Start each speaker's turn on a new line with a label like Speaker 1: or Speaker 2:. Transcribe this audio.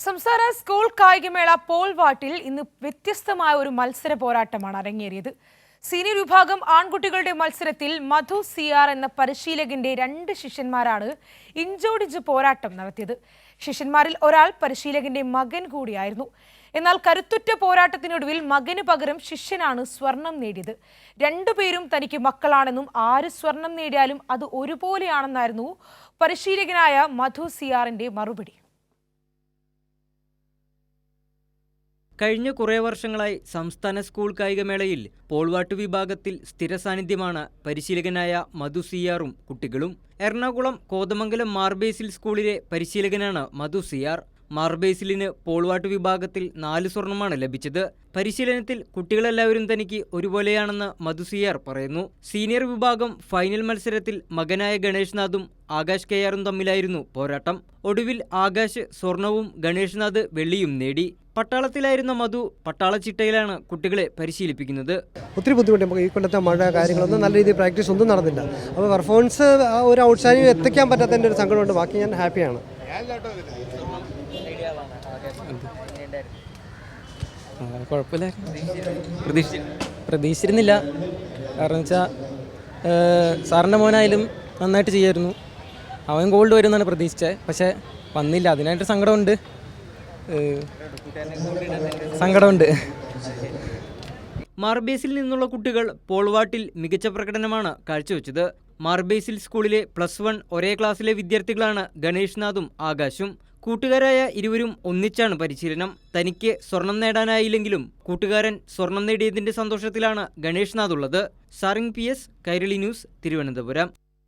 Speaker 1: സംസ്ഥാന സ്കൂൾ കായികമേള പോൾവാട്ടിൽ ഇന്ന് വ്യത്യസ്തമായ ഒരു മത്സര പോരാട്ടമാണ് അരങ്ങേറിയത്. സീനിയർ വിഭാഗം ആൺകുട്ടികളുടെ മത്സരത്തിൽ മധു സിയാർ എന്ന പരിശീലകന്റെ രണ്ട് ശിഷ്യന്മാരാണ് ഇഞ്ചോടിഞ്ച് പോരാട്ടം നടത്തിയത്. ശിഷ്യന്മാരിൽ ഒരാൾ പരിശീലകന്റെ മകൻ കൂടിയായിരുന്നു. എന്നാൽ കരുത്തുറ്റ പോരാട്ടത്തിനൊടുവിൽ മകന് പകരം ശിഷ്യനാണ് സ്വർണം നേടിയത്. രണ്ടുപേരും തനിക്ക് മക്കളാണെന്നും ആര് സ്വർണം നേടിയാലും അത് ഒരുപോലെയാണെന്നായിരുന്നു പരിശീലകനായ മധു സിയാറിന്റെ മറുപടി.
Speaker 2: കഴിഞ്ഞ കുറേ വർഷങ്ങളായി സംസ്ഥാന സ്കൂൾ കായികമേളയിൽ പോൾവാട്ട് വിഭാഗത്തിൽ സ്ഥിര സാന്നിധ്യമാണ് പരിശീലകനായ മധു സിയാറും കുട്ടികളും. എറണാകുളം കോതമംഗലം മാർബേസിൽ സ്കൂളിലെ പരിശീലകനാണ് മധു സിയാർ മാർബേസിലിന് പോൾവാട്ട് വിഭാഗത്തിൽ നാല് സ്വർണമാണ് ലഭിച്ചത്. പരിശീലനത്തിൽ കുട്ടികളെല്ലാവരും തനിക്ക് ഒരുപോലെയാണെന്ന് മധു സിയാർ പറയുന്നു. സീനിയർ വിഭാഗം ഫൈനൽ മത്സരത്തിൽ മകനായ ഗണേഷ് നാഥും ആകാശ് കെയാറും തമ്മിലായിരുന്നു പോരാട്ടം. ഒടുവിൽ ആകാശ് സ്വർണവും ഗണേഷ് നാഥ് വെള്ളിയും നേടി. പട്ടാളത്തിലായിരുന്ന മധു പട്ടാള ചിട്ടയിലാണ് കുട്ടികളെ പരിശീലിപ്പിക്കുന്നത്.
Speaker 3: ഒത്തിരി ബുദ്ധിമുട്ട് നമുക്ക് ഈ കൊല്ലത്തെ മഴ കാര്യങ്ങളൊന്നും നല്ല രീതിയിൽ പ്രാക്ടീസ് ഒന്നും നടന്നില്ല. അപ്പോൾ പെർഫോമൻസ് ഒരു ഔട്ട്സ്റ്റാൻഡിങ് എത്തിക്കാൻ പറ്റാത്തതിന്റെ ഒരു സങ്കടമുണ്ട്. ബാക്കി ഞാൻ ഹാപ്പിയാണ്.
Speaker 4: കുഴപ്പമില്ലായിരുന്നു പ്രതീക്ഷ പ്രതീക്ഷിച്ചിരുന്നില്ല. കാരണം വെച്ചാൽ സാറിന്റെ മോനായാലും നന്നായിട്ട് ചെയ്യായിരുന്നു. അവൻ ഗോൾഡ് വരുമെന്നാണ് പ്രതീക്ഷിച്ചത് പക്ഷേ വന്നില്ല. അതിനായിട്ട് സങ്കടമുണ്ട്. സങ്കടമുണ്ട്.
Speaker 2: മാർബേസിൽ നിന്നുള്ള കുട്ടികൾ പോൾവാട്ടിൽ മികച്ച പ്രകടനമാണ് കാഴ്ചവെച്ചത്. മാർബേസിൽ സ്കൂളിലെ പ്ലസ് വൺ ഒരേ ക്ലാസ്സിലെ വിദ്യാർത്ഥികളാണ് ഗണേഷ്നാഥും ആകാശും. കൂട്ടുകാരായ ഇരുവരും ഒന്നിച്ചാണ് പരിശീലനം. തനിക്ക് സ്വർണം നേടാനായില്ലെങ്കിലും കൂട്ടുകാരൻ സ്വർണം നേടിയതിന്റെ സന്തോഷത്തിലാണ് ഗണേഷ് നാഥ് ഉള്ളത്. സാറിംഗ് P S Kairali news Thiruvananthapuram.